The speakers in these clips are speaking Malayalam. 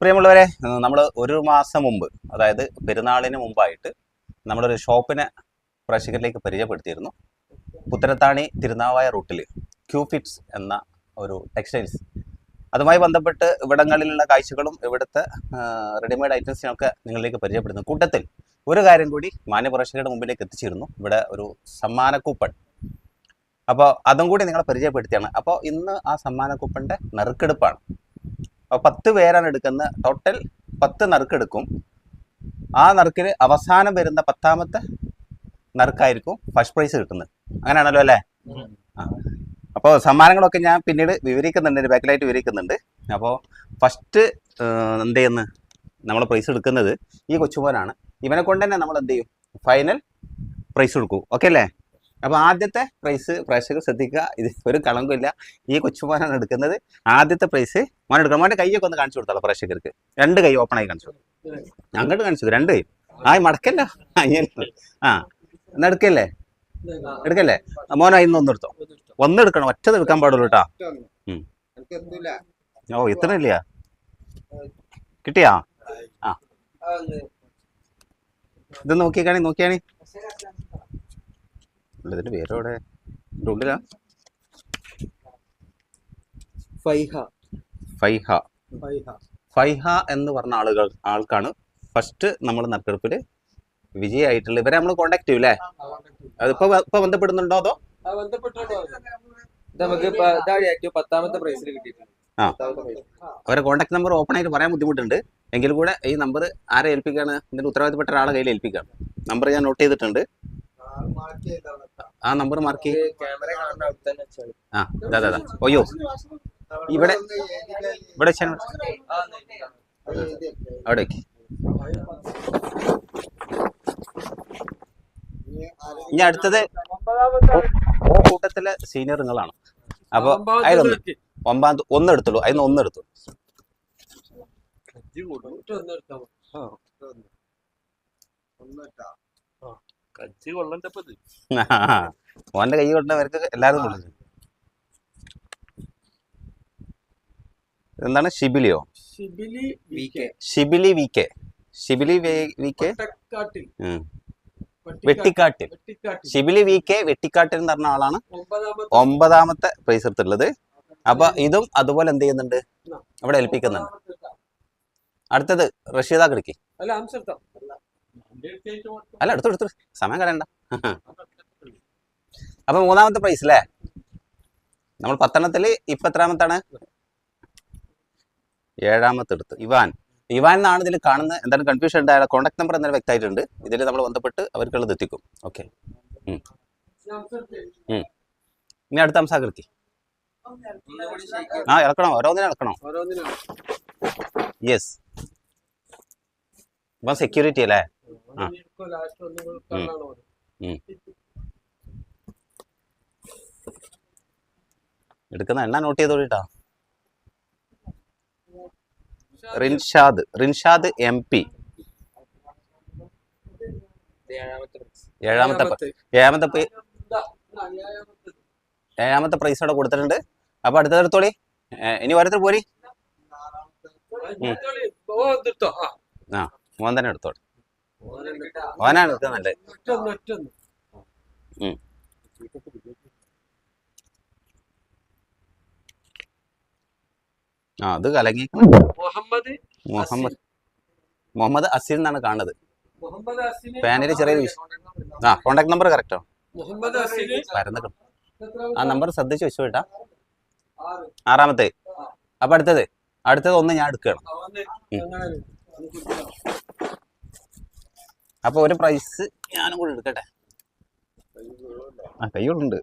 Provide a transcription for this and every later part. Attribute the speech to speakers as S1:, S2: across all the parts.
S1: പ്രിയമുള്ളവരെ നമ്മൾ ഒരു മാസം മുമ്പ് അതായത് പെരുന്നാളിന് മുമ്പായിട്ട് നമ്മളൊരു ഷോപ്പിനെ പ്രേക്ഷകരിലേക്ക് പരിചയപ്പെടുത്തിയിരുന്നു. പുത്തനത്താണി തിരുനാവായ റൂട്ടിൽ ക്യൂഫിറ്റ്സ് എന്ന ഒരു ടെക്സ്റ്റൈൽസ്. അതുമായി ബന്ധപ്പെട്ട് ഇവിടങ്ങളിലുള്ള കാഴ്ചകളും ഇവിടുത്തെ റെഡിമെയ്ഡ് ഐറ്റംസിനൊക്കെ നിങ്ങളിലേക്ക് പരിചയപ്പെടുന്നു. കൂട്ടത്തിൽ ഒരു കാര്യം കൂടി മാന്യപ്രേക്ഷകരുടെ മുമ്പിലേക്ക് എത്തിച്ചിരുന്നു. ഇവിടെ ഒരു സമ്മാന കൂപ്പൺ. അപ്പോൾ അതും കൂടി നിങ്ങളെ പരിചയപ്പെടുത്തിയാണ്. അപ്പോൾ ഇന്ന് ആ സമ്മാന കൂപ്പണിന്റെ നറുക്കെടുപ്പാണ്. അപ്പോൾ പത്ത് പേരാണ് എടുക്കുന്നത് ടോട്ടൽ പത്ത് നറുക്കെടുക്കും ആ നറുക്കിൽ അവസാനം വരുന്ന പത്താമത്തെ നറുക്കായിരിക്കും ഫസ്റ്റ് പ്രൈസ് കിട്ടുന്നത്. അങ്ങനെയാണല്ലോ അല്ലേ? അപ്പോൾ സമ്മാനങ്ങളൊക്കെ ഞാൻ പിന്നീട് വിവരിക്കുന്നുണ്ട് എന്റെ ബാക്കിലായിട്ട് വിവരിക്കുന്നുണ്ട്. അപ്പോൾ ഫസ്റ്റ് എന്ത് ചെയ്യുന്നു? നമ്മൾ പ്രൈസ് എടുക്കുന്നത് ഈ കൊച്ചുമോനാണ്. ഇവനെ കൊണ്ട് തന്നെ നമ്മൾ എന്ത് ചെയ്യും? ഫൈനൽ പ്രൈസ് കൊടുക്കും. ഓക്കെ അല്ലേ? അപ്പോൾ ആദ്യത്തെ പ്രൈസ് പ്രേക്ഷകർ ശ്രദ്ധിക്കുക. ഇത് ഒരു കളങ്കില്ല ഈ കൊച്ചുമോനാണ് എടുക്കുന്നത്. ആദ്യത്തെ പ്രൈസ് മോൻ എടുക്കണം. മോന്റെ കൈയൊക്കെ ഒന്ന് കാണിച്ചു കൊടുത്താലോ പ്രേക്ഷകർക്ക്. രണ്ട് കൈ ഓപ്പൺ ആയി കാണിച്ചു അങ്ങോട്ട് കാണിച്ചു രണ്ട്. കൈ ആ മടക്കല്ല? ആ എന്നാ എടുക്കല്ലേ? എടുക്കല്ലേ? ഇന്ന് ഒന്ന് എടുത്തോ. ഒന്ന് എടുക്കണം. ഒറ്റത് എടുക്കാൻ പാടുള്ളൂ കേട്ടാ. ഓ ഇത്ര ഇല്ല കിട്ടിയാ? ആ. ഇത് നോക്കിയാണി നോക്കിയാണി ഇതിന്റെ പേരോടെ ഉള്ളിലാ?
S2: ഫൈഹ.
S1: ഫൈഹ.
S2: ഫൈഹ.
S1: എന്ന് പറഞ്ഞ ആളുകൾ ആൾക്കാണ് ഫസ്റ്റ് നമ്മൾ നറുക്കെടുപ്പിൽ വിജയായിട്ടുള്ളത് ഇവരെ നമ്മൾ കോണ്ടാക്ട് ചെയ്യൂലേ അതിപ്പോ ഇപ്പൊ ബന്ധപ്പെടുന്നുണ്ടോ അതോ?
S2: നമുക്ക് പത്താമത്തെ പ്രൈസിൽ കിട്ടിയിട്ടുണ്ട്.
S1: ആ. അവരെ കോണ്ടാക്ട് നമ്പർ ഓപ്പൺ ആയിട്ട് പറയാൻ ബുദ്ധിമുട്ടുണ്ട്. എങ്കിൽ കൂടെ ഈ നമ്പർ ആരെ ഏൽപ്പിക്കാണ്? ഇതിന്റെ ഉത്തരവാദിത്തപ്പെട്ട ഒരാളെ കയ്യിൽ ഏൽപ്പിക്കാം. നമ്പർ ഞാൻ നോട്ട് ചെയ്തിട്ടുണ്ട്. ആ നമ്പർ മാർക്ക് ആ ദാ ദാ അയ്യോ. ഇവിടെ ഇവിടെ. അവിടെ. ഇനി അടുത്തത് ഓ കൂട്ടത്തിലെ സീനിയർ നിങ്ങളാണ് അപ്പൊ അതിലൊന്ന് ഒമ്പാം ഒന്ന് എടുത്തുള്ളൂ അതിന് ഒന്ന് എടുത്തു
S3: കച്ചി കൊള്ളണ്ടപ്പത്
S1: ഓന്റെ കൈ കൊണ്ടവർക്ക് എല്ലാവരും കൊള്ളു. എന്താണ് ഷിബിലിയോ?
S2: Shibili V K.
S1: Shibili V K. Shibili V K. Vettikkattil. Shibili V K Vettikkattil എന്ന് പറഞ്ഞ ആളാണ്
S2: ഒമ്പതാമത്തെ
S1: ഒമ്പതാമത്തെ പ്രൈസ് എടുത്തിട്ടുള്ളത്. അപ്പൊ ഇതും അതുപോലെ എന്ത് ചെയ്യുന്നുണ്ട്? അവിടെ ഏൽപ്പിക്കുന്നുണ്ട്. അടുത്തത് റഷീദ കിടക്കി.
S2: അല്ല
S1: എടുത്തു എടുത്തു. സമയം കളയണ്ട. അപ്പൊ മൂന്നാമത്തെ പ്രൈസ് അല്ലേ നമ്മൾ പത്തെണ്ണത്തിൽ ഇപ്പൊ എത്രാമത്താണ്? ഏഴാമത്തെ എടുത്ത്. ഇവാൻ. ഇവാൻ എന്നാണ് ഇതിൽ കാണുന്നത്. എന്തായാലും കൺഫ്യൂഷൻ ഉണ്ട്? അയാളെ കോൺടാക്ട് നമ്പർ എന്തായാലും വ്യക്തമായിട്ടുണ്ട്. ഇതിൽ നമ്മൾ ബന്ധപ്പെട്ട് അവർക്കുള്ളത് എത്തിക്കും. ഓക്കെ ഇനി അടുത്ത അംസാകൃതി ആ ഇളക്കണോ ഓരോന്നിനും
S2: ഓരോന്നിനും
S1: യെസ് ഇപ്പൊ സെക്യൂരിറ്റി അല്ലേ.
S2: ലാസ്റ്റ് ഒന്നും.
S1: എടുക്കുന്ന എണ്ണ നോട്ട് ചെയ്തോളിട്ടാ റിൻഷാദ്. റിൻഷാദ്. M P.
S2: ഏഴാമത്തെ
S1: ഏഴാമത്തെ ഏഴാമത്തെ. പ്രൈസ് അവിടെ കൊടുത്തിട്ടുണ്ട്. അപ്പൊ അടുത്തത് എടുത്തോളി. ഇനി ഓരോരുത്തർ പോരി.
S2: ആ
S1: മോൻ തന്നെ എടുത്തോളി. ഓനാണ്
S2: ഇത് നല്ലത്.
S1: ആ അത് കലങ്ങി
S2: മുഹമ്മദ്
S1: മുഹമ്മദ്. മുഹമ്മദ് അസീൽ എന്നാണ് കാണുന്നത്. പാനിൽ ചെറിയൊരു വിഷയം. ആ കോണ്ടാക്ട് നമ്പർ കറക്റ്റോ
S2: മുഹമ്മദ് അസിന്
S1: പരന്ന് ആ നമ്പർ ശ്രദ്ധിച്ച് വെച്ചു കേട്ടാ. ആറാമത്തെ. അപ്പൊ അടുത്തത്. അടുത്തത് ഒന്ന് ഞാൻ എടുക്കുകയാണ്
S2: അവന്
S1: ഉം.
S2: അങ്ങനെ ഒന്ന് കുടിക്കണം.
S1: അപ്പൊ ഒരു പ്രൈസ് ഞാനും കൂടെ എടുക്കട്ടെ? ആ കൈകളുണ്ട്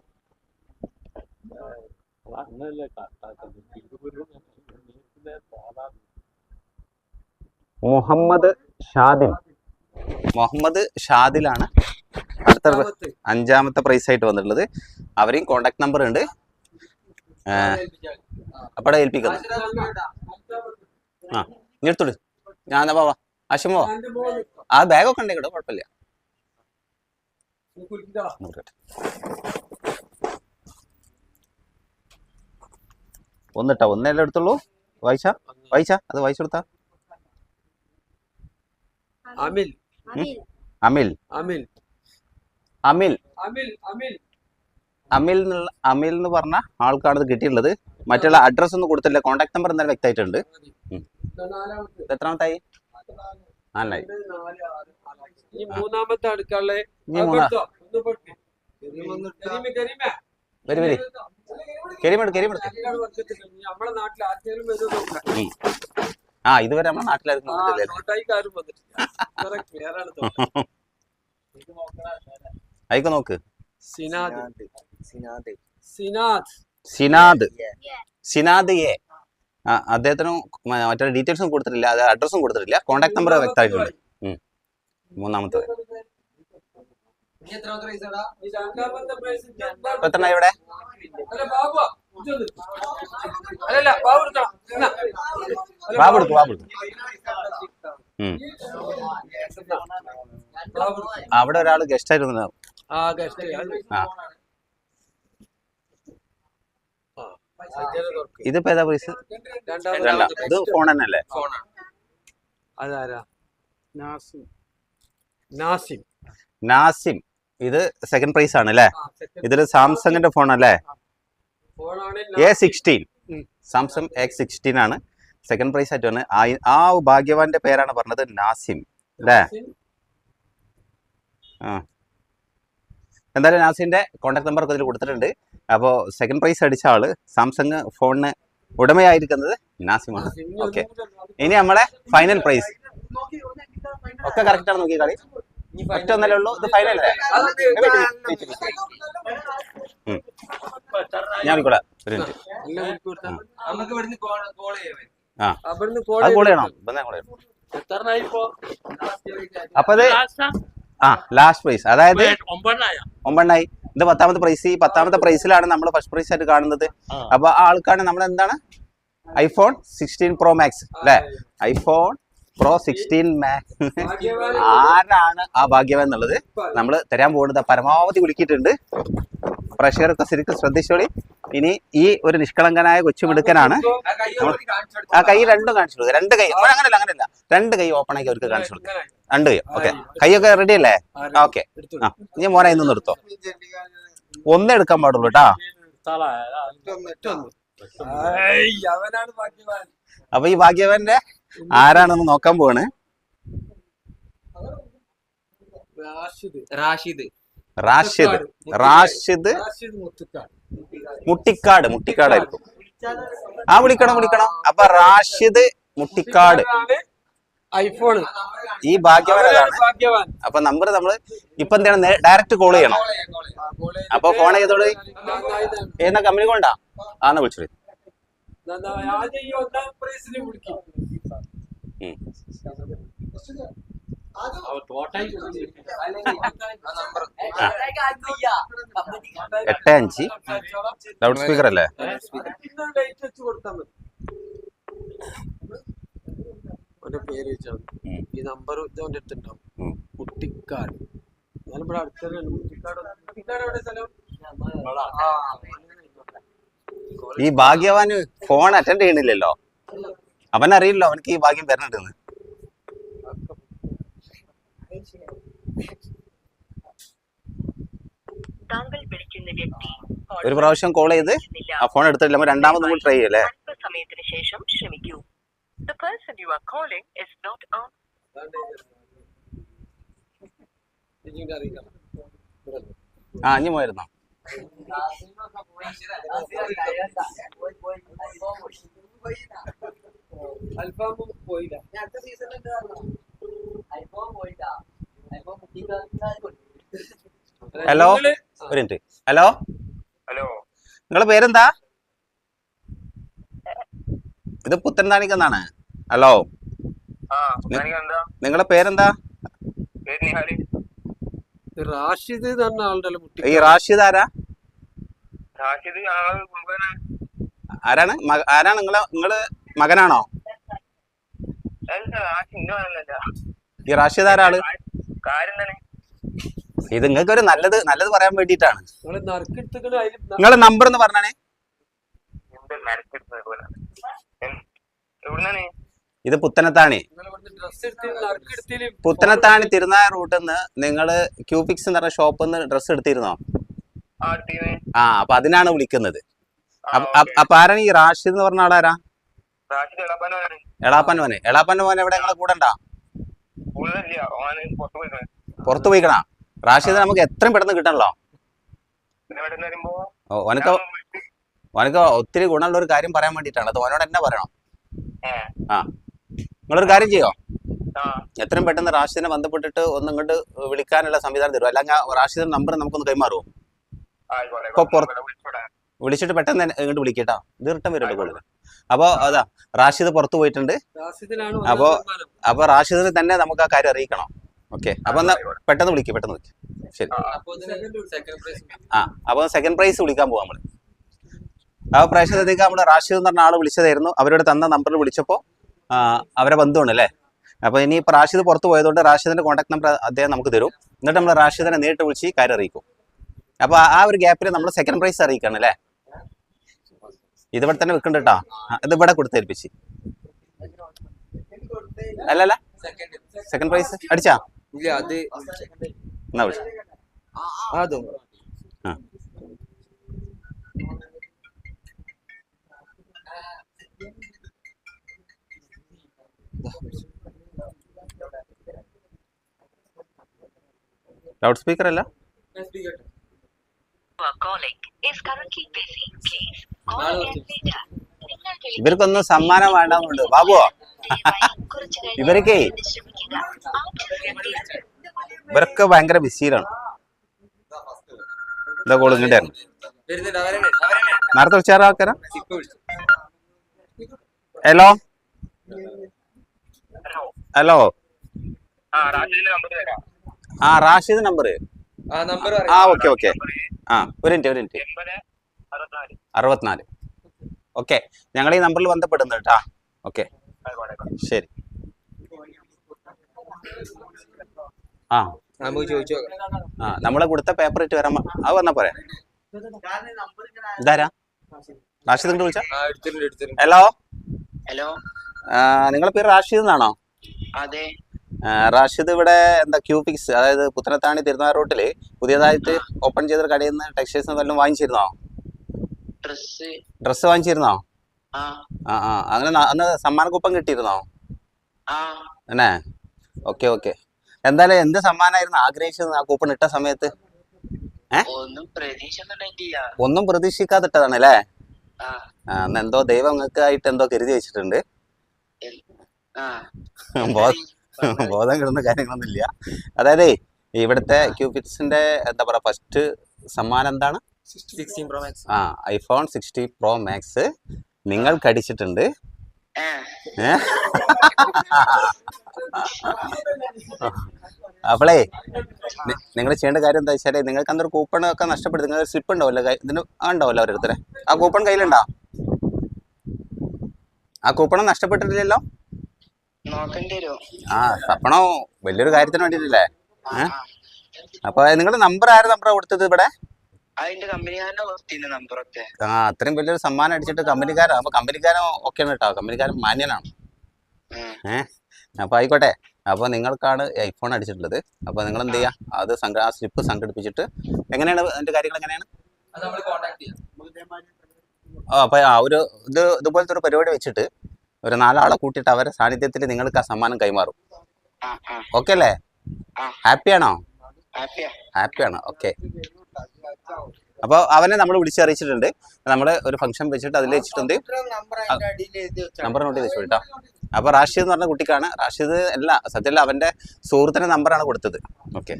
S1: മുഹമ്മദ് ഷാദിൽ മുഹമ്മദ് ഷാദിലാണ് അടുത്ത അഞ്ചാമത്തെ പ്രൈസ് ആയിട്ട് വന്നിട്ടുള്ളത്. അവരെയും കോണ്ടാക്ട് നമ്പർ ഉണ്ട്. അപ്പടെ ഏൽപ്പിക്കുന്നത് ആ എടുത്തോളൂ. ഞാൻ പോവാ?
S2: അവന്റെ മോന്
S1: ആ ബാഗൊക്കെ ഉണ്ടെങ്കിൽ കുഴപ്പമില്ല. ഒന്നിട്ടാ? ഒന്നല്ലേ എടുത്തുള്ളൂ? വായിച്ച വായിച്ച അത് വായിച്ചു കൊടുത്താ.
S2: അമിൽ.
S1: അമിൽ.
S2: അമിൽ.
S1: അമിൽ.
S2: അമിൽ അമിൽ.
S1: അമിൽ എന്നുള്ള അമിൽ എന്ന് പറഞ്ഞ ആൾക്കാണ് ഇത് കിട്ടിയിട്ടുള്ളത്. മറ്റുള്ള അഡ്രസ് ഒന്നും കൊടുത്തില്ല. കോൺടാക്ട് നമ്പർ എന്തായാലും വ്യക്തമായിട്ടുണ്ട്. എത്രാമത്തായി? നാലായി
S2: ഈ മൂന്നാമത്തെ അടുക്കളെ
S1: വരി വരി. കരിമെടു കരിമെടു
S2: നമ്മളെ നാട്ടിൽ ആർക്കെങ്കിലും
S1: ആ ഇതുവരെ നമ്മുടെ നാട്ടിലായിരുന്നു. അയക്ക് നോക്ക്.
S2: സിനാദ്. സിനാദ്.
S1: സിനാദ്. സിനാദ്. എ ആ അദ്ദേഹത്തിന് മറ്റേ ഡീറ്റെയിൽസും കൊടുത്തിട്ടില്ല അത് അഡ്രസ്സും കൊടുത്തിട്ടില്ല. കോൺടാക്ട് നമ്പർ വ്യക്തമായിട്ടുണ്ട്. മൂന്നാമത്തെ എത്ര ഇവിടെ?
S2: ബാബു,
S1: എടുക്ക്, ബാബു എടുക്ക്. അവിടെ ഒരാൾ ഗസ്റ്റ് ആയിരുന്നു
S2: ആ, കഷ്ടം.
S1: ആ
S2: ആ, സജ്ജന തുറക്ക്.
S1: ഇതിപ്പോ ഏതാ പ്രൈസ്
S2: രണ്ടാമത്തെ
S1: ഇത്. ഫോൺ
S2: തന്നെയല്ലേ. അതാരാ? നാസിം. നാസിം.
S1: നാസിം. ഇത് സെക്കൻഡ് പ്രൈസ് ആണ് അല്ലേ ഇതിൽ സാംസങ്ങിന്റെ ഫോൺ അല്ലേ
S2: ഫോണാണ്
S1: A sixteen. Samsung X sixteen ആണ്. സെക്കൻഡ് പ്രൈസ് ആയിട്ട് വന്ന് ആ- ആ ഭാഗ്യവാന്റെ പേരാണ് പറഞ്ഞത് നാസിം. അല്ലേ?
S2: ആ.
S1: എന്തായാലും നാസിന്റെ കോൺടാക്ട് നമ്പർ ഒക്കെ ഇതിൽ കൊടുത്തിട്ടുണ്ട്. അപ്പോൾ സെക്കൻഡ് പ്രൈസ് അടിച്ച ആൾ സാംസങ് ഫോണിന് ഉടമയായിരിക്കുന്നത് നാസിമാണ് ഓക്കെ ഇനി നമ്മളെ ഫൈനൽ പ്രൈസ് ഒക്കെ കറക്റ്റ് ആണ് നോക്കി കളി. ഒറ്റ ഒന്നല്ലേ ഉള്ളൂ? ഇത് ഫൈനൽ ഞാൻ വിളിക്കൂടാ ഒരു മിനിറ്റ് ആ. അത്
S2: കോൾ
S1: ചെയ്യണം. അപ്പൊ ആ? ലാസ്റ്റ് പ്രൈസ് അതായത്
S3: ഒമ്പണ്ണായി
S1: ഇത് പത്താമത്തെ പ്രൈസ് ഈ പത്താമത്തെ പ്രൈസിലാണ് നമ്മൾ ഫസ്റ്റ് പ്രൈസ് ആയിട്ട് കാണുന്നത്. അപ്പൊ ആ ആൾക്കാണ് നമ്മൾ എന്താണ്? ഐഫോൺ സിക്സ്റ്റീൻ പ്രോ മാക്സ് അല്ലെ? ഐഫോൺ പ്രോ സിക്സ്റ്റീൻ മാക്സ് ആരാണ് ആ ഭാഗ്യവാൻ എന്നുള്ളത് നമ്മൾ തരാൻ പോകുന്നത് പരമാവധി വിളിക്കിയിട്ടുണ്ട്. പ്രേക്ഷകരൊക്കെ ശരിക്കും ശ്രദ്ധിച്ചോളി. ഇനി ഈ ഒരു നിഷ്കളങ്കനായ കൊച്ചുമിടുക്കനാണ്. ആ കൈ രണ്ടും കാണിച്ചു കൊടുക്കുക രണ്ട് കൈ അങ്ങനെയല്ല അങ്ങനെയല്ല രണ്ട് കൈ ഓപ്പൺ ആക്കി അവർക്ക് കാണിച്ചു കൊടുക്കുക രണ്ട് കൈ. ഓക്കെ. കൈയൊക്കെ റെഡി അല്ലേ? ഓക്കെ. ആ ഇനി മോനെ ഇന്ന് നിർത്തോ ഒന്നേ എടുക്കാൻ പാടുള്ളൂ കേട്ടാ.
S2: അവനാണ് ഭാഗ്യവാൻ.
S1: അപ്പൊ ഈ ഭാഗ്യവാന്റെ ആരാണെന്ന് നോക്കാൻ പോവാണ്.
S2: റാഷിദ്.
S4: റാഷിദ്.
S1: റാഷിദ്. മുട്ടിക്കാട് മുട്ടിക്കാടായിരിക്കും. ആ വിളിക്കണം വിളിക്കണം. അപ്പൊ റാഷിദ് മുട്ടിക്കാട്.
S2: ഐഫോൺ
S1: ഈ ഭാഗ്യവാനാണ്.
S2: ഭാഗ്യവാൻ.
S1: അപ്പൊ നമ്പർ നമ്മൾ ഇപ്പൊ എന്താണ് ഡയറക്റ്റ് കോൾ ചെയ്യണം. അപ്പൊ ഫോൺ ചെയ്തോളി. ഏതാ കമ്പനി കൊണ്ടാ? ആന്ന് വിളിച്ചു. എട്ട് അഞ്ച്. ലൗഡ് സ്പീക്കർ അല്ലേ
S2: പിന്നെ ലൈറ്റ് വെച്ച് കൊടുത്താൽ മതി അവന്റെ പേര് വെച്ചാൽ മതി. ഈ നമ്പർ ഇതവന്റെ അടുത്തുണ്ടാവും. കുട്ടിക്കാട്. ഞാനിവിടെ ഇവിടെ കുട്ടിക്കാട് കുട്ടിക്കാട് എവിടെ സ്ഥലം?
S1: ഈ ഭാഗ്യവാന് ഫോൺ അറ്റൻഡ് ചെയ്യണില്ലല്ലോ. അവൻ അറിയില്ലോ അവനക്ക് ഈ ഭാഗ്യം വരണുണ്ടെന്ന്
S5: താങ്കൾ വിളിക്കുന്ന വ്യക്തി
S1: ഒരു പ്രാവശ്യം കോൾ ചെയ്ത് ആ ഫോൺ എടുത്തിട്ടില്ല. രണ്ടാമത് നമ്മൾ ട്രൈ ചെയ്യല്ലേ?
S5: സമയത്തിന് ശേഷം ശ്രമിക്കൂ The person you are calling is not on.
S1: ആ ഇനി പോയിരുന്നോ.
S2: അൽഫാമും പോയില്ല
S1: ഹലോ ഒരു മിനിറ്റ്. ഹലോ
S4: ഹലോ
S1: നിങ്ങളെ പേരെന്താ? ഇത് പുത്തൻതാണിക്കെന്നാണ് ഹലോ
S4: ആ എന്താ
S1: നിങ്ങളെ പേരെന്താ?
S2: റാഷിദ്
S1: ഈ റാഷിദ് ആരാ? ആരാണ്? ആരാണ് നിങ്ങളെ? നിങ്ങൾ മകനാണോ?
S4: അല്ല റാഷിദ് ഇന്നല്ല
S1: ഈ റാഷിദ്
S4: ആരാൾ
S1: ഇത് നിങ്ങൾക്ക് ഒരു നല്ലത് നല്ലത് പറയാൻ
S2: നിങ്ങൾ അതിൽ
S1: നിങ്ങളെ നമ്പർ എന്ന് പറഞ്ഞാണേ. ഇത് പുത്തനത്താണി. പുത്തനത്താണി തിരുനായ റൂട്ടിൽ നിന്ന് നിങ്ങൾ ക്യൂപിക്സ് എന്ന് പറഞ്ഞ ഷോപ്പിൽ നിന്ന് ഡ്രസ്സ് എടുത്തിരുന്നോ?
S4: ആ ടീമേ.
S1: ആ അപ്പൊ അതിനാണ് വിളിക്കുന്നത്. അപ്പ- ആരാണ് ഈ റാഷിദ് എന്ന് പറഞ്ഞ ആളാരാ? എളാപ്പൻ മോനെ. എളാപ്പൻ മോനെ എവിടെ? ഞങ്ങളെ കൂടെ
S4: പുറത്തു പോയിക്കണേ.
S1: റാഷിദ് നമുക്ക് എത്രയും പെട്ടെന്ന് കിട്ടണല്ലോ. ഓനക്ക് ഓനക്ക് ഒത്തിരി ഗുണമുള്ള ഒരു കാര്യം പറയാൻ വേണ്ടിട്ടാണ് അത് ഓനോട് എന്നെ പറയണം. ആ. നിങ്ങളൊരു കാര്യം ചെയ്യോ?
S4: ആ.
S1: എത്രയും പെട്ടെന്ന് റാഷിദിനെ ബന്ധപ്പെട്ടിട്ട് ഒന്ന് ഇങ്ങോട്ട് വിളിക്കാനുള്ള സംവിധാനം തരുമോ അല്ലെങ്കിൽ റാഷിദിന്റെ നമ്പർ നമുക്കൊന്ന് കൈമാറുമോ
S4: ആയിക്കോട്ടെ
S1: ഇപ്പൊ പുറത്ത് വിളിച്ചിട്ട് പെട്ടെന്ന് തന്നെ ഇങ്ങോട്ട് വിളിക്കട്ടോ ഇത് റിട്ടേൺ വരുമല്ലോ കൂടുതൽ. അപ്പോൾ അതാ റാഷിദ് പുറത്തു പോയിട്ടുണ്ട്. അപ്പോ-
S2: അപ്പൊ
S1: അപ്പോൾ റാഷിദിന് തന്നെ നമുക്ക് ആ കാര്യം അറിയിക്കണം. ഓക്കെ. അപ്പൊ എന്നാ പെട്ടെന്ന് വിളിക്കും പെട്ടെന്ന് വിളിക്കും. ശരി.
S2: അപ്പോ
S1: ആ. അപ്പൊ സെക്കൻഡ് പ്രൈസ് വിളിക്കാൻ പോവാം നമ്മൾ ആ പ്രാവശ്യത്തേക്ക് നമ്മുടെ റാഷിദ് എന്ന് പറഞ്ഞ ആൾ വിളിച്ചതായിരുന്നു. അവരോട് തന്ന നമ്പറിൽ വിളിച്ചപ്പോൾ അവരെ ബന്ധുവാണ് അല്ലേ? അപ്പോൾ ഇനി ഇപ്പോൾ റാഷിദ് പുറത്ത് പോയതുകൊണ്ട് റാഷിദിന്റെ കോൺടാക്ട് നമ്പർ അദ്ദേഹം നമുക്ക് തരും. എന്നിട്ട് നമ്മൾ റാഷിദിനെ നേരിട്ട് വിളിച്ച് കാര്യം അറിയിക്കും. അപ്പോൾ ആ ഒരു ഗ്യാപ്പിൽ നമ്മൾ സെക്കൻഡ് പ്രൈസ് അറിയിക്കണം അല്ലേ? ഇതിവിടെ തന്നെ വെക്കണ്ട കേട്ടോ ഇത് ഇവിടെ കൊടുത്തേൽപ്പിച്ച് അല്ലല്ല
S2: അല്ല
S1: സെക്കൻഡ് പ്രൈസ് അടിച്ചാ? എന്നാ വിളിച്ചു? ആ. Later. സ്പീക്കർ അല്ല ഇവർക്കൊന്നും സമ്മാനം വേണ്ടെന്നുണ്ട്. ബാബുവോ?
S5: കഴിഞ്ഞ്
S1: ഇവരൊക്കെ ഭയങ്കര ബിസിയിലാണ്. എന്താ കോൾ ഇങ്ങോട്ടായിരുന്നു നേരത്തെ വിളിച്ചാറ ആൾക്കാരാ? ഹലോ
S4: ഹലോ
S1: ഹലോ
S4: ആ
S1: റാഷിദ് നമ്പർ
S2: ആ നമ്പർ
S1: ആ ഓക്കെ ഓക്കെ ആ ഒരു മിനിറ്റ് ഒരു മിനിറ്റ്
S4: അറുപത്തിനാല്.
S1: ഓക്കെ ഞങ്ങൾ ഈ നമ്പറിൽ ബന്ധപ്പെടുന്നു കേട്ടാ ഓക്കെ ശരി. ആ.
S2: നമുക്ക് ചോദിച്ചു
S1: ആ നമ്മളെ കൊടുത്ത പേപ്പർ ഇട്ട് വരാൻ ആ അത് വന്നാ പോരെ. ഇതാരാ? റാഷിദ് വിളിച്ച. ഹലോ
S4: ഹലോ
S1: നിങ്ങളെ പേര് റാഷിദ് എന്നാണോ?
S4: അതെ.
S1: റാഷിദ് ഇവിടെ എന്താ ക്യൂപിക്സ് അതായത് പുത്തനത്താണി തിരുനാർ റോട്ടിൽ പുതിയതായിട്ട് ഓപ്പൺ ചെയ്ത കടയിൽ നിന്ന് ടെക്സ്റ്റൈൽസ് വല്ലതും വാങ്ങിച്ചിരുന്നോ?
S4: Dress
S1: dress വാങ്ങിച്ചിരുന്നോ?
S4: ആ.
S1: ആ അങ്ങനെ അന്ന് സമ്മാന കൂപ്പൺ കിട്ടിയിരുന്നോ? അല്ലേ? Okay okay. എന്തായാലും എന്ത് സമ്മാനമായിരുന്നു ആഗ്രഹിച്ചത് ആ കൂപ്പൺ ഇട്ട സമയത്ത്?
S4: ഒന്നും
S1: പ്രതീക്ഷിക്കാതിട്ടതാണ് അല്ലേ? എന്തോ ദൈവം നിങ്ങൾക്ക് ആയിട്ട് എന്തോ കരുതി വെച്ചിട്ടുണ്ട്. ബോധം കിടന്ന കാര്യങ്ങളൊന്നും ഇല്ല. അതായത് ഇവിടുത്തെ ക്യൂപിക്സിന്റെ എന്താ പറയാ ഫസ്റ്റ് സമ്മാനം എന്താണ്? ആ ഐഫോൺ സിക്സ്റ്റി പ്രോ മാക്സ് നിങ്ങൾ കടിച്ചിട്ടുണ്ട്
S4: ഏ?
S1: നിങ്ങൾ ചെയ്യേണ്ട കാര്യം എന്താ വെച്ചാൽ നിങ്ങൾക്ക് അന്നൊരു കൂപ്പൺ ഒക്കെ നഷ്ടപ്പെടുത്തി നിങ്ങൾ സ്ലിപ്പ് ഉണ്ടാവില്ല ഇതിന് ഉണ്ടാവില്ല ഓരോരുത്തരെ. ആ കൂപ്പൺ കയ്യിലുണ്ടോ? ആ കൂപ്പണം നഷ്ടപ്പെട്ടിട്ടില്ലല്ലോ? ആ സപ്പണോ? വലിയൊരു കാര്യത്തിന് വേണ്ടിട്ടില്ലേ അപ്പൊ നിങ്ങളുടെ നമ്പർ ആര് നമ്പർ കൊടുത്തത് ഇവിടെ? ആ അത്രയും വലിയൊരു സമ്മാനം അടിച്ചിട്ട് കമ്പനിക്കാരൻ അപ്പൊ കമ്പനിക്കാരൻ ഒക്കെ കേട്ടോ. കമ്പനിക്കാരൻ മാന്യനാണ്. ഏഹ് അപ്പൊ ആയിക്കോട്ടെ. അപ്പൊ നിങ്ങൾക്കാണ് ഐഫോൺ അടിച്ചിട്ടുള്ളത്. അപ്പൊ നിങ്ങൾ എന്ത് ചെയ്യാം? അത് സംഘ ആ സ്ലിപ്പ് സംഘടിപ്പിച്ചിട്ട് എങ്ങനെയാണ്? അതിന്റെ കാര്യങ്ങൾ എങ്ങനെയാണ്? അപ്പൊ ആ ഒരു ഇത് ഇതുപോലത്തെ ഒരു പരിപാടി വെച്ചിട്ട് ഒരു നാലാളെ കൂട്ടിയിട്ട് അവരെ സാന്നിധ്യത്തിൽ നിങ്ങൾക്ക് ആ സമ്മാനം കൈമാറും. ഓക്കെ അല്ലേ?
S4: ഹാപ്പിയാണോ
S1: ഹാപ്പിയാണോ
S4: ഹാപ്പിയാ
S1: ഹാപ്പിയാണ് ഓക്കെ അപ്പോൾ അവനെ നമ്മൾ വിളിച്ചറിയിച്ചിട്ടുണ്ട്. നമ്മൾ ഒരു ഫംഗ്ഷൻ വെച്ചിട്ട് അതിൽ വെച്ചിട്ടുണ്ട്. നമ്പർ നോട്ട് ചെയ്ത് വെച്ചു കേട്ടോ അപ്പോൾ റാഷിദ് എന്ന് പറഞ്ഞ കുട്ടിക്കാണ്. റാഷിദ് അല്ല സത്യത്തിൽ അവന്റെ സുഹൃത്തിന്റെ നമ്പറാണ് കൊടുത്തത്. ഓക്കെ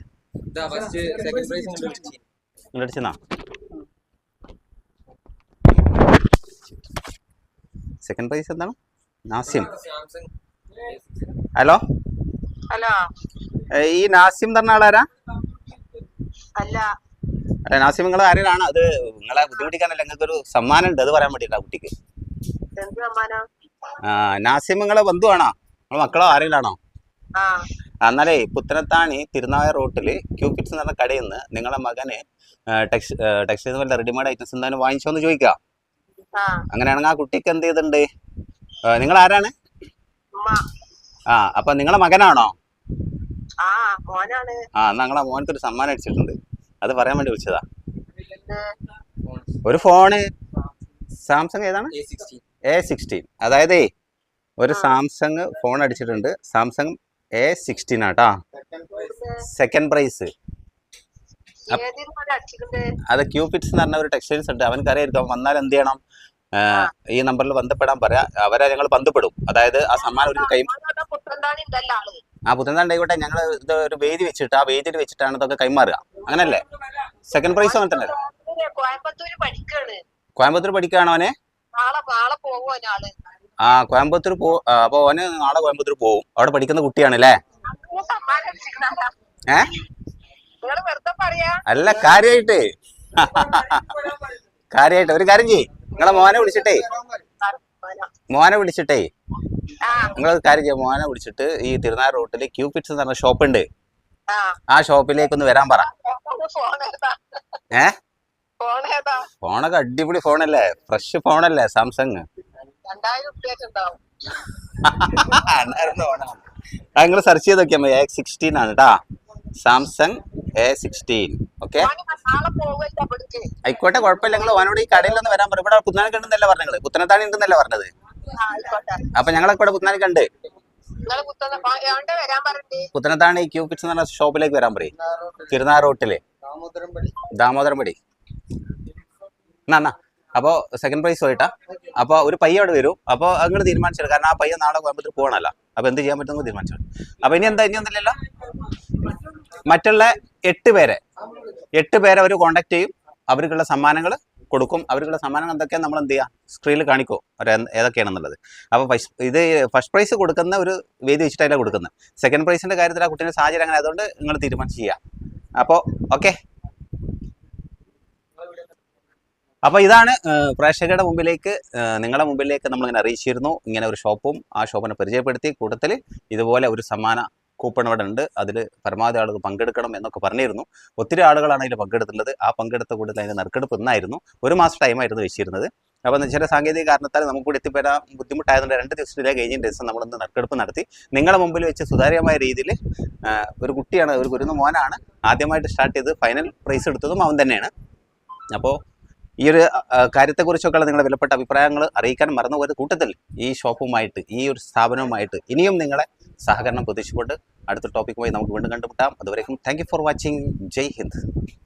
S2: സെക്കൻഡ് പ്രൈസ്
S1: എന്താണ്? നാസിം. ഹലോ?
S5: ഹലോ.
S1: ഈ നാസിം പറഞ്ഞ ആളാരാ?
S5: അല്ല.
S1: അല്ല നാസിം നിങ്ങൾ ആരെയാണ് അത് നിങ്ങളെ ബുദ്ധിമുട്ടിക്കാനല്ല നിങ്ങൾക്ക് ഒരു സമ്മാനം ഉണ്ട് അത് പറയാൻ വേണ്ടിട്ടാ കുട്ടിക്ക്. ആ നാസിം നിങ്ങളെ ബന്ധുവാണോ നിങ്ങളെ മക്കളോ ആരെങ്കിലാണോ
S5: ആ.
S1: എന്നാലേ പുത്തനത്താണി തിരുനാവായ റോട്ടിൽ ക്യൂക്കിറ്റ്സ് എന്ന് പറഞ്ഞ കടയിൽ നിന്ന് നിങ്ങളെ മകന് ടെക്സ് ടെക്സ്റ്റൈൽസ് വല്ല റെഡിമെയ്ഡ് ഐറ്റംസ് എന്തായാലും വാങ്ങിച്ചോന്ന് ചോദിക്കാം.
S5: ആ.
S1: അങ്ങനെയാണെങ്കിൽ ആ കുട്ടിക്ക് എന്ത് ചെയ്തിട്ടുണ്ട്? നിങ്ങൾ ആരാണ് ആ അപ്പൊ നിങ്ങളെ മകനാണോ?
S6: ആ മോനാണ്.
S1: ആ എന്നാ നിങ്ങളെ മോനക്ക് ഒരു സമ്മാനം അടിച്ചിട്ടുണ്ട്. അത് പറയാൻ വേണ്ടി വിളിച്ചതാ. ഒരു ഫോണ് സാംസങ് ഏതാണ്?
S2: എ സിക്സ്റ്റീൻ
S1: അതായത് ഒരു. സാംസങ് ഫോൺ അടിച്ചിട്ടുണ്ട്. സാംസങ് എ സിക്സ്റ്റീൻ ആട്ടാ. സെക്കൻഡ് പ്രൈസ് അത് ക്യൂപിറ്റ്സ് എന്ന് പറഞ്ഞ ഒരു ടെക്സ്റ്റൈൽസ് ഉണ്ട് അവനക്ക് അറിയായിരിക്കും വന്നാൽ എന്ത് ചെയ്യണം? ഈ നമ്പറിൽ ബന്ധപ്പെടാൻ പറയാം അവരെ ഞങ്ങൾ ബന്ധപ്പെടും. അതായത് ആ സമ്മാനം ഒരു കൈ ആ പുത്തൻതാണ്ടായിക്കോട്ടെ ഞങ്ങൾ ഇത് ഒരു വേദി വെച്ചിട്ട് ആ വേദിയിൽ വെച്ചിട്ടാണ് ഇതൊക്കെ കൈമാറുക. അങ്ങനല്ലേ? സെക്കൻഡ് പ്രൈസ് അങ്ങനെ കോയമ്പത്തൂർ പഠിക്കുകയാണോ അവനെ? ആ കോയമ്പത്തൂർ പോ അപ്പൊ അവന് നാളെ കോയമ്പത്തൂർ പോവും. അവിടെ പഠിക്കുന്ന
S6: കുട്ടിയാണല്ലേ
S1: ഏ? അല്ല കാര്യായിട്ട്. കാര്യായിട്ട് ഒരു കാര്യം ചെയ്യ്. നിങ്ങളെ മോനെ വിളിച്ചിട്ടേ. മോനെ വിളിച്ചിട്ടേ. നിങ്ങൾ കാര്യം ചെയ്യാം മോനെ വിളിച്ചിട്ട് ഈ തിരുനാൾ റോട്ടിൽ ക്യൂപിറ്റ്സ് എന്ന് പറഞ്ഞ ഷോപ്പ് ഉണ്ട്
S6: ആ
S1: ഷോപ്പിലേക്ക് ഒന്ന് വരാൻ പറ. ഏ? ഫോണൊക്കെ അടിപൊളി ഫോണല്ലേ? Fresh ഫോണല്ലേ Samsung. നിങ്ങൾ സെർച്ച് ചെയ്ത് നോക്കിയാൽ മതി സിക്സ്റ്റീൻ ആണ് കേട്ടാ സാംസങ് എ സിക്സ്റ്റീൻ ഓക്കെ ആയിക്കോട്ടെ കുഴപ്പമില്ല. നിങ്ങൾ ഓനോട് ഈ കടയിൽ ഒന്ന് വരാൻ പറയും ഇവിടെ പുത്തനാനിക്ക് ഉണ്ടെന്നല്ലേ പറഞ്ഞത്? പുത്തനത്താണി ഉണ്ടെന്നല്ലേ പറഞ്ഞത്? അപ്പൊ ഞങ്ങളൊക്കെ ഇവിടെ പുത്തനാനിക്ക് ഉണ്ട് പുത്തനത്താണി ക്യൂപിറ്റ്സ് എന്ന് പറഞ്ഞ ഷോപ്പിലേക്ക് വരാൻ പറയും. തിരുനാ റോട്ടിൽ. ദാമോദരംപടി എന്നാ എന്നാ. അപ്പോൾ സെക്കൻഡ് പ്രൈസ് പോയിട്ടാ അപ്പോൾ ഒരു പയ്യ അവിടെ വരും. അപ്പോൾ നിങ്ങൾ തീരുമാനിച്ചത് കാരണം ആ പയ്യ നാളെ കോയമ്പത്തൂർ പോകണമല്ലോ. അപ്പോൾ എന്ത് ചെയ്യാൻ പറ്റുമെന്ന് തീരുമാനിച്ചു അപ്പോൾ ഇനി എന്താ ഇനി ഒന്നുമില്ലല്ലോ മറ്റുള്ള എട്ട് പേരെ എട്ട് പേരെ അവർ കോണ്ടാക്ട് ചെയ്യും. അവർക്കുള്ള സമ്മാനങ്ങൾ കൊടുക്കും. അവർക്കുള്ള സമ്മാനങ്ങൾ എന്തൊക്കെയാണ് നമ്മൾ എന്ത് ചെയ്യുക സ്ക്രീനിൽ കാണിക്കും. അവർ ഏതൊക്കെയാണെന്നുള്ളത് അപ്പോൾ ഇത് ഫസ്റ്റ് പ്രൈസ് കൊടുക്കുന്ന ഒരു വേദി വെച്ചിട്ടല്ല കൊടുക്കുന്നത്. സെക്കൻഡ് പ്രൈസിന്റെ കാര്യത്തിൽ ആ കുട്ടീന്റെ സാഹചര്യം അങ്ങനെ ആയതുകൊണ്ട് നിങ്ങൾ തീരുമാനിച്ച് ചെയ്യുക അപ്പോൾ ഓക്കെ അപ്പോൾ ഇതാണ് പ്രേക്ഷകരുടെ മുമ്പിലേക്ക് നിങ്ങളുടെ മുമ്പിലേക്ക് നമ്മളിങ്ങനെ അറിയിച്ചിരുന്നു. ഇങ്ങനെ ഒരു ഷോപ്പും ആ ഷോപ്പിനെ പരിചയപ്പെടുത്തി. കൂട്ടത്തിൽ ഇതുപോലെ ഒരു സമ്മാന കൂപ്പൺ ഇവിടെ ഉണ്ട് അതിൽ പരമാവധി ആളുകൾ പങ്കെടുക്കണം എന്നൊക്കെ പറഞ്ഞിരുന്നു. ഒത്തിരി ആളുകളാണ് അതിൽ പങ്കെടുത്തുള്ളത് ആ പങ്കെടുത്ത കൂട്ടത്തിൽ അതിന്റെ നറുക്കെടുപ്പ് ഇന്നായിരുന്നു ഒരു മാസം ടൈമായിരുന്നു വെച്ചിരുന്നത്. അപ്പോൾ ചില സാങ്കേതിക കാരണത്താൽ നമുക്ക് കൂടി എത്തിപ്പെടാൻ ബുദ്ധിമുട്ടായതുകൊണ്ട് രണ്ട് ദിവസം ഡിലേ കഴിഞ്ഞ ദിവസം നമ്മളൊന്ന് നറുക്കെടുപ്പ് നടത്തി. നിങ്ങളെ മുമ്പിൽ വെച്ച് സുതാര്യമായ രീതിയിൽ ഒരു കുട്ടിയാണ് ഒരു കുരുന്ന് മോനാണ് ആദ്യമായിട്ട് സ്റ്റാർട്ട് ചെയ്ത് ഫൈനൽ പ്രൈസ് എടുത്തതും അവൻ തന്നെയാണ്. അപ്പോൾ ഈ ഒരു കാര്യത്തെക്കുറിച്ചൊക്കെയുള്ള നിങ്ങളുടെ വിലപ്പെട്ട അഭിപ്രായങ്ങൾ അറിയിക്കാൻ മറന്നുപോയത് കൂട്ടത്തിൽ ഈ ഷോപ്പുമായിട്ട് ഈ ഒരു സ്ഥാപനവുമായിട്ട്. ഇനിയും നിങ്ങളെ സഹകരണം പ്രതീക്ഷിച്ചുകൊണ്ട് അടുത്ത ടോപ്പിക്കുമായി നമുക്ക് വീണ്ടും കണ്ടുമുട്ടാം. അതുവരേക്കും thank for watching Jai Hind.